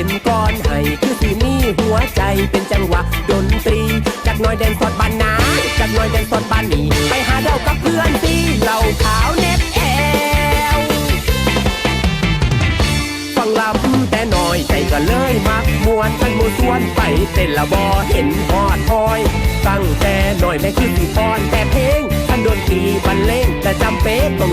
็นก้อนให้คือสีมีหัวใจเป็นจังหวะดนตรีจากหน้อยแดนสดบานนาจากหน้อยแดนสดบานนีไปหาเดากับเพื่อนสิเหล่าขาวเน็บแอวฟังลำแต่น้อยใจก็เลยมักมวนกันหมูส่วนไปเต้นละบอเห็นพอดพอยตั้งแต่น้อยแม่คือสีพรแต่เพลงท่านดนตรีบรรเลงแต่จำเป็นต้อง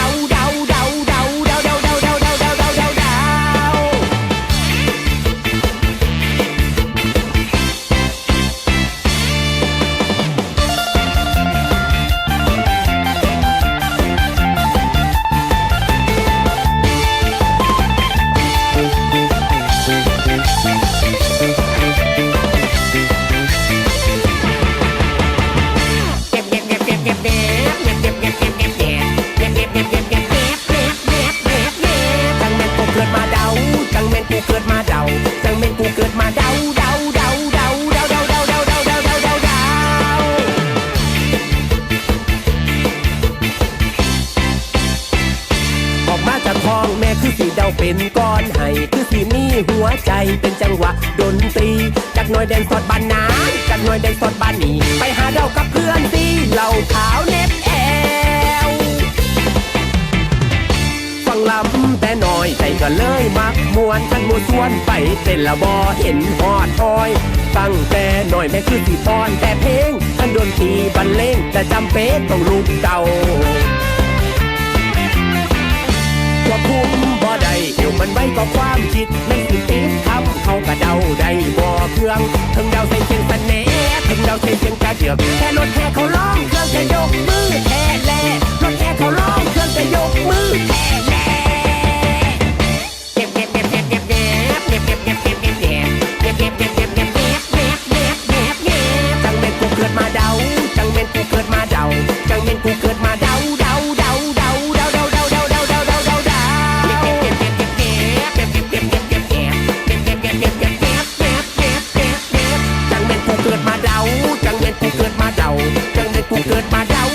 คือสีเดาเป็นก้อนให้คือสีมีหัวใจเป็นจังหวะดนตรีจากหน่อยแดนสดบานนาจากหน่อยแดนสดบานนีไปหาเดากับเพื่อนสิเหล่าขาวเน็บแอวฟังลำแต่น้อยใจก็เลยมักมวนกันหมูส่วนไปเต้นละบอเห็นหอดหอยตั้งแต่น้อยแม่คือสีพรแต่เพลงท่านดนตรีบรรเลงแต่จำเป็นต้องลูกเก่า ว่าคุ้มบ่ได้เอวมันไว้ก็ความคิดไม่สิติดทำเขากระเดาได้บ่เครื่องถึงเดาใส่เสียงสนเน่ถึงเดาใส่เสียงกระเดือกแค่รถแค่เขาร้องเครื่องจะยก my doubt.